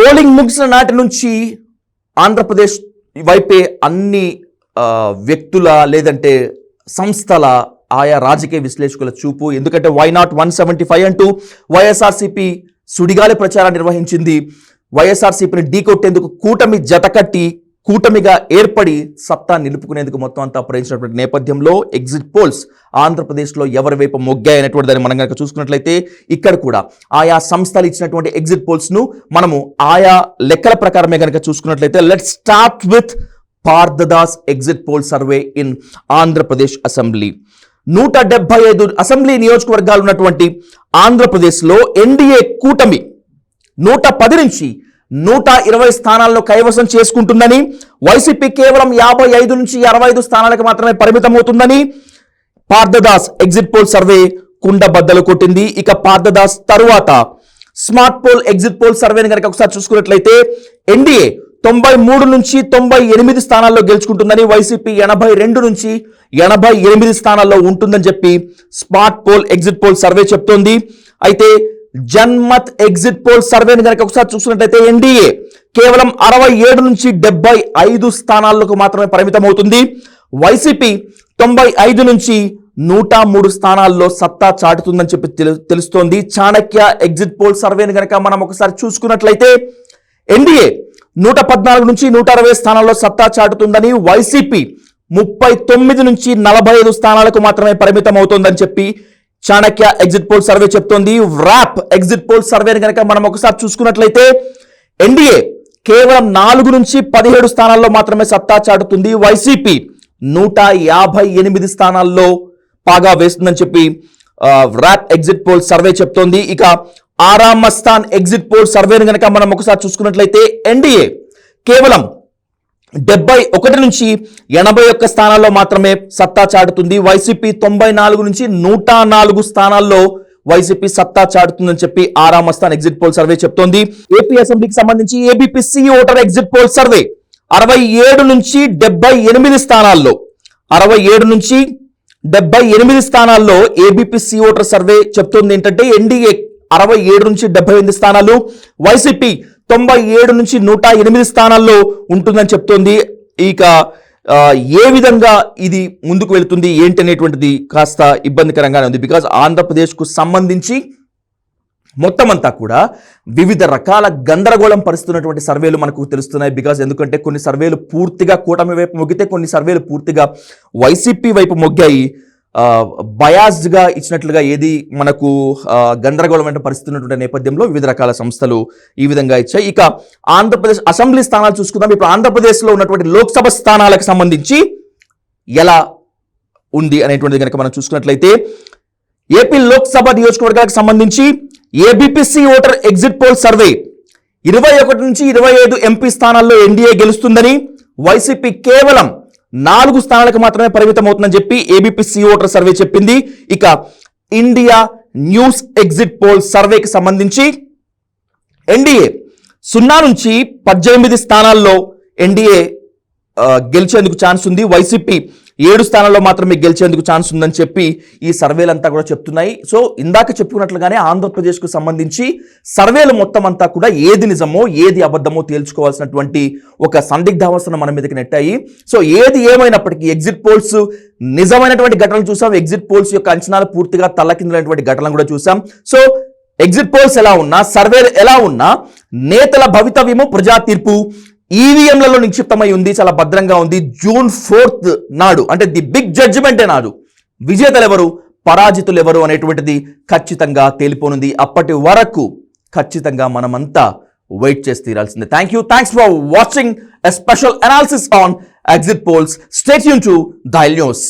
Polling ముగిసిన నాటి నుంచి ఆంధ్రప్రదేశ్ వైపే అన్ని వ్యక్తుల లేదంటే సంస్థల ఆయా రాజకీయ విశ్లేషకుల చూపు. ఎందుకంటే why not one seventy five అంటూ వైఎస్ఆర్సీపీ సుడిగాలి ప్రచారం నిర్వహించింది. వైఎస్ఆర్సీపీని ఢీకొట్టేందుకు కూటమి జతకట్టి కూటమిగా ఏర్పడి సత్తా నిలుపుకునేందుకు మొత్తం అంతా ప్రయత్నించినటువంటి నేపథ్యంలో ఎగ్జిట్ పోల్స్ ఆంధ్రప్రదేశ్లో ఎవరి వైపు మొగ్గాయనటువంటి దాన్ని మనం కనుక చూసుకున్నట్లయితే ఇక్కడ కూడా ఆయా సంస్థలు ఇచ్చినటువంటి ఎగ్జిట్ పోల్స్ను మనము ఆయా లెక్కల ప్రకారమే కనుక చూసుకున్నట్లయితే let start with Parthadas exit poll survey in Andhra Pradesh assembly. నూట డెబ్బై ఐదు అసెంబ్లీ నియోజకవర్గాలు ఉన్నటువంటి ఆంధ్రప్రదేశ్లో ఎన్డీఏ కూటమి నూట పది నుంచి నూట ఇరవై స్థానాలను కైవసం చేసుకుంటుందని. వైసీపీ కేవలం యాభై ఐదు నుంచి అరవై ఐదు స్థానాలకు మాత్రమే పరిమితమవుతుందని. పార్థదాస్ ఎగ్జిట్ పోల్ సర్వే కుండ బద్దలు కొట్టింది. ఇక పార్థదాస్ తరువాత స్మార్ట్ పోల్ ఎగ్జిట్ పోల్ సర్వేని కనుక ఒకసారి చూసుకున్నట్లయితే ఎన్డీఏ తొంభై మూడు నుంచి తొంభై ఎనిమిది స్థానాల్లో గెలుచుకుంటుందని. వైసీపీ ఎనభై రెండు నుంచి ఎనభై ఎనిమిది స్థానాల్లో ఉంటుందని చెప్పి smart poll exit poll survey చెప్తోంది. అయితే జన్మత్ ఎగ్జిట్ పోల్ సర్వేని కనుక ఒకసారి చూసినట్లయితే ఎన్డీఏ కేవలం అరవై ఏడు నుంచి డెబ్బై ఐదు స్థానాలకు మాత్రమే పరిమితం అవుతుంది వైసీపీ తొంభై ఐదు నుంచి నూట మూడు స్థానాల్లో సత్తా చాటుతుందని చెప్పి తెలు- తెలుస్తోంది. చాణక్య ఎగ్జిట్ పోల్ సర్వేని కనుక మనం ఒకసారి చూసుకున్నట్లయితే ఎన్డీఏ నూట పద్నాలుగు నుంచి నూట అరవై స్థానాల్లో సత్తా చాటుతుందని వైసీపీ ముప్పై తొమ్మిది నుంచి నలభై ఐదు స్థానాలకు మాత్రమే పరిమితం అవుతోందని చెప్పి చాణక్య ఎగ్జిట్ పోల్ సర్వే చెప్తోంది. ర్యాప్ ఎగ్జిట్ పోల్ సర్వేని కనుక మనం ఒకసారి చూసుకున్నట్లయితే ఎన్డీఏ కేవలం నాలుగు నుంచి పదిహేడు స్థానాల్లో మాత్రమే సత్తా చాటుతుంది. వైసీపీ నూట యాభై ఎనిమిది స్థానాల్లో పాగా వేస్తుందని చెప్పి ర్యాప్ ఎగ్జిట్ పోల్ సర్వే చెప్తోంది. ఇక ఆరామస్థాన్ ఎగ్జిట్ పోల్ సర్వేని కనుక మనం ఒకసారి చూసుకున్నట్లయితే ఎన్డీఏ కేవలం డెబ్బై ఒకటి నుంచి ఎనభై ఒక్క స్థానాల్లో మాత్రమే సత్తా చాటుతుంది. వైసీపీ తొంభై నాలుగు నుంచి నూట నాలుగు స్థానాల్లో వైసీపీ సత్తా చాటుతుందని చెప్పి Aaram Mastan exit poll survey చెప్తోంది. ఏపీ అసెంబ్లీకి సంబంధించి ABPC voter exit poll survey అరవై ఏడు నుంచి డెబ్బై ఎనిమిది స్థానాల్లో అరవై ఏడు నుంచి డెబ్బై ఎనిమిది స్థానాల్లో ఏబీపీసీ ఓటర్ సర్వే చెప్తుంది. ఏంటంటే ఎన్డీఏ అరవై ఏడు నుంచి డెబ్బై ఎనిమిది స్థానాలు వైసీపీ తొంభై ఏడు నుంచి నూట ఎనిమిది స్థానాల్లో ఉంటుందని చెప్తోంది. ఇక ఏ విధంగా ఇది ముందుకు వెళుతుంది ఏంటి అనేటువంటిది కాస్త ఇబ్బందికరంగానే ఉంది. బికాజ్ ఆంధ్రప్రదేశ్కు సంబంధించి మొత్తం అంతా కూడా వివిధ రకాల గందరగోళం పరుస్తున్నటువంటి సర్వేలు మనకు తెలుస్తున్నాయి. బికాజ్ ఎందుకంటే కొన్ని సర్వేలు పూర్తిగా కూటమి వైపు మొగ్గితే కొన్ని సర్వేలు పూర్తిగా వైసీపీ వైపు మొగ్గాయి. బయాస్డ్గా ఇచ్చినట్లుగా ఏది మనకు గందరగోళమైన పరిస్థితి ఉన్నటువంటి నేపథ్యంలో వివిధ రకాల సంస్థలు ఈ విధంగా ఇచ్చాయి. ఇక ఆంధ్రప్రదేశ్ అసెంబ్లీ స్థానాలు చూసుకుందాం. ఇప్పుడు ఆంధ్రప్రదేశ్లో ఉన్నటువంటి లోక్సభ స్థానాలకు సంబంధించి ఎలా ఉంది అనేటువంటిది కనుక మనం చూసుకున్నట్లయితే ఏపీ లోక్సభ నియోజకవర్గాలకు సంబంధించి ABPC voter exit poll survey ఇరవై ఒకటి నుంచి ఇరవై ఐదు ఎంపీ స్థానాల్లో ఎన్డీఏ గెలుస్తుందని వైసీపీ కేవలం నాలుగు స్థానాలకు మాత్రమే పరిమితం అవుతుందని చెప్పి ఏబిపిసి ఓటర్ సర్వే చెప్పింది. ఇక ఇండియా న్యూస్ ఎగ్జిట్ పోల్ సర్వేకి సంబంధించి ఎన్డీఏ సున్నా నుంచి పద్దెనిమిది స్థానాల్లో ఎన్డీఏ గెలిచేందుకు ఛాన్స్ ఉంది. వైసీపీ ఏడు స్థానాల్లో మాత్రమే గెలిచేందుకు ఛాన్స్ ఉందని చెప్పి ఈ సర్వేలు అంతా కూడా చెప్తున్నాయి. సో ఇందాక చెప్పుకున్నట్లుగానే ఆంధ్రప్రదేశ్కు సంబంధించి సర్వేలు మొత్తం అంతా కూడా ఏది నిజమో ఏది అబద్ధమో తేల్చుకోవాల్సినటువంటి ఒక సందిగ్ధావస్థను మన మీదకి నెట్టాయి. సో ఏది ఏమైనప్పటికీ ఎగ్జిట్ పోల్స్ నిజమైనటువంటి ఘటనలు చూసాం. ఎగ్జిట్ పోల్స్ యొక్క అంచనాలు పూర్తిగా తల్లకిందులైనటువంటి ఘటనలు కూడా చూసాం. సో ఎగ్జిట్ పోల్స్ ఎలా ఉన్నా సర్వేలు ఎలా ఉన్నా నేతల భవితవ్యము ప్రజా తీర్పు ఈవీఎంలలో నిక్షిప్తమై ఉంది చాలా భద్రంగా ఉంది. జూన్ ఫోర్త్ నాడు అంటే ది బిగ్ జడ్జిమెంటే నాడు విజేతలు ఎవరు పరాజితులు ఎవరు అనేటువంటిది ఖచ్చితంగా తేలిపోనుంది. అప్పటి వరకు ఖచ్చితంగా మనమంతా వెయిట్ చేసి తీరాల్సిందే. Thank you thanks for watching a special analysis on exit polls stay Yoon to దైల్ news